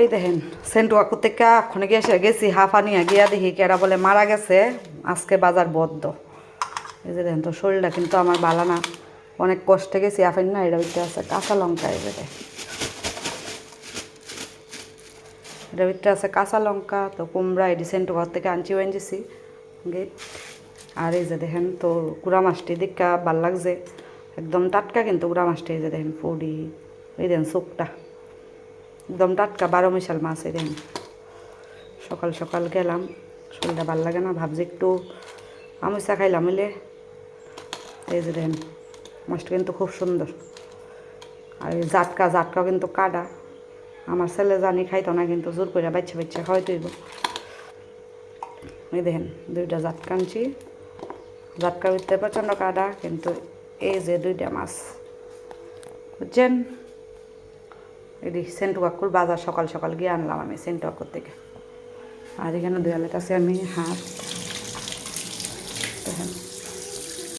এই দেখেন, সেন্টু কাকুর থেকে এখনে গিয়ে গেছি, হাফা নিয়ে গিয়া দেখি কেরা বলে মারা গেছে, আজকে বাজার বদ্ধ। এই যে দেখেন তো, শরীরটা কিন্তু আমার ভালো না। অনেক কষ্টে গেছি আপেন না এটা ভিতরে আছে কাঁচা লঙ্কা, এই দেখেন। এটার ভিতরে আছে কাঁচা লঙ্কা, তো কুমড়া, এটি সেন্টু ঘর থেকে আনছি গেট আর এই যে দেখেন তো, গুড়া মাছটি দেখা ভালো লাগছে। একদম টাটকা কিন্তু গুড়া মাছটি, এই যে দেখেন ফুডি এই দেখেন চোখটা একদম টাটকা বারো মিশাল মাছ দেখেন সকাল সকাল গেলাম, শরীরটা ভালো লাগে না, ভাবছি একটু আমুচা খাইলাম মিলে এই যে দেখেন মাছটা কিন্তু খুব সুন্দর। আর এই জাটকা, জাটকাও কিন্তু কাটা। আমার ছেলে জানি খাইতো না, কিন্তু জোর করে বাচ্চা বাচ্চা খাওয়াই তৈব এই দেখেন দুইটা জাটকা আনছি। জাটকা ভিতরে প্রচণ্ড কাটা, কিন্তু এই যে দুইটা মাছ। বুঝছেন? এটি সেন্টু কাকুর বাজার সকাল সকাল গিয়ে আনলাম আমি, সেন্টু কাকুর থেকে। আর এখানে দেওয়ালের কাছে আমি হাত